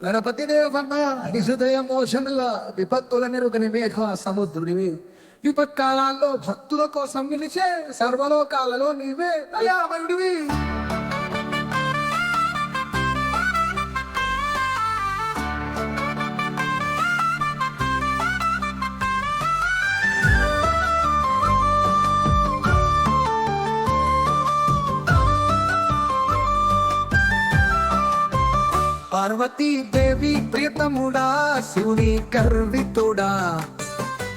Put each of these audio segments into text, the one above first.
గణపతి దేవన్న నిహృదయ మోషముల విపత్తుల నెరుగని మేఘ సముద్రుడివి విపత్కాలాల్లో భక్తుల కోసం నిలిచే సర్వలోకాలలో నీవే దయామయుడివి పార్వతీ దేవి ప్రియతముడా శివుని కర్వితుడా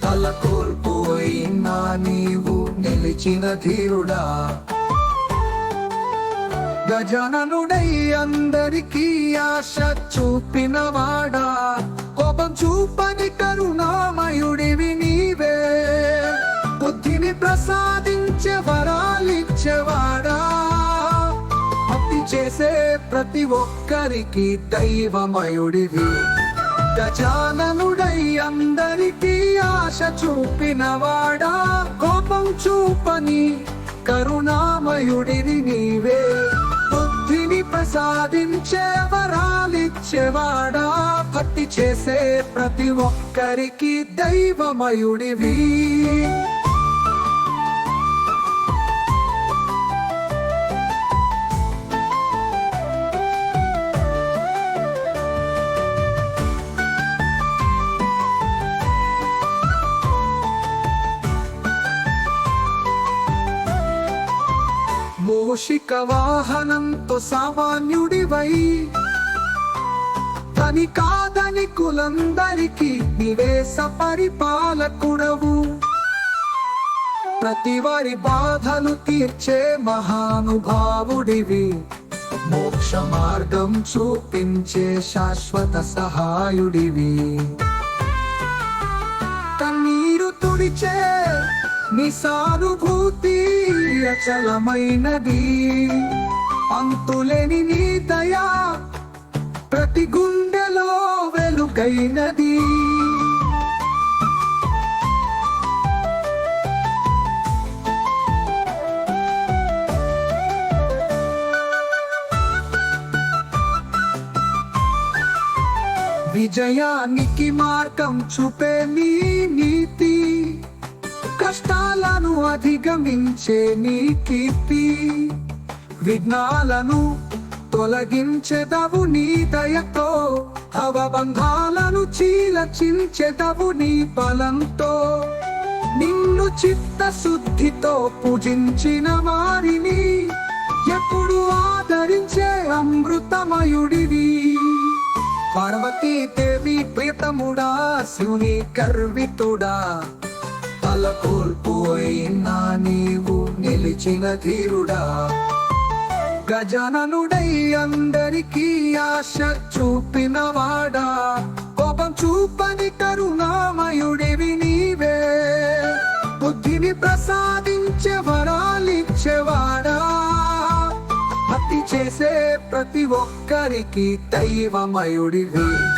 తల కోల్పోయినా నీవు నిలిచిన ధీరుడా. గజననుడై అందరికీ ఆశ చూపినవాడా ప్రతి ఒక్కరికి దైవమయుడివి. గజాననుడై అందరికీ ఆశ చూపినవాడా? కోపం చూపని కరుణామయుడిని నీవే. బుద్ధిని ప్రసాదించే వరాలిచ్చేవాడా భక్తి చేసే ప్రతి ఒక్కరికి దైవమయుడివి. మూషిక వాహనంతో సామాన్యుడివై. తని కాదని కులందరికి నివేశ పరిపాలకుడవు. ప్రతి వారి బాధలు తీర్చే మహానుభావుడివి. మోక్ష మార్గం చూపించే శాశ్వత సహాయుడివి. కన్నీరు తుడిచే నీ సానుభూతి అచలమైనది అంతులేని నీ దయా ప్రతి గుండెలో వెలుగైనది. విజయానికి మార్గం చూపే నీ నీతి కష్టాలను అధిగమించే నీ కీర్తి విఘ్నాలను తొలగించెదవు నీ దయతో అవబంధాలను చీలచించెదవు నీ బలంతో. నిన్ను చిత్తశుద్ధితో పూజించిన వారిని ఎప్పుడు ఆదరించే అమృతమయుడివి. పార్వతీ దేవి ప్రియతముడా శివుని గర్వితుడా తల కోల్పోయినా నీవు నిలిచిన ధీరుడా. గజాననుడై అందరికీ ఆశ చూపినవాడా కోపం చూపని కరుణామయుడివి నీవే. బుద్ధిని ప్రసాదించే వరాలిచ్చేవాడా భక్తి చేసే ప్రతి ఒక్కరికి దైవమయుడివి.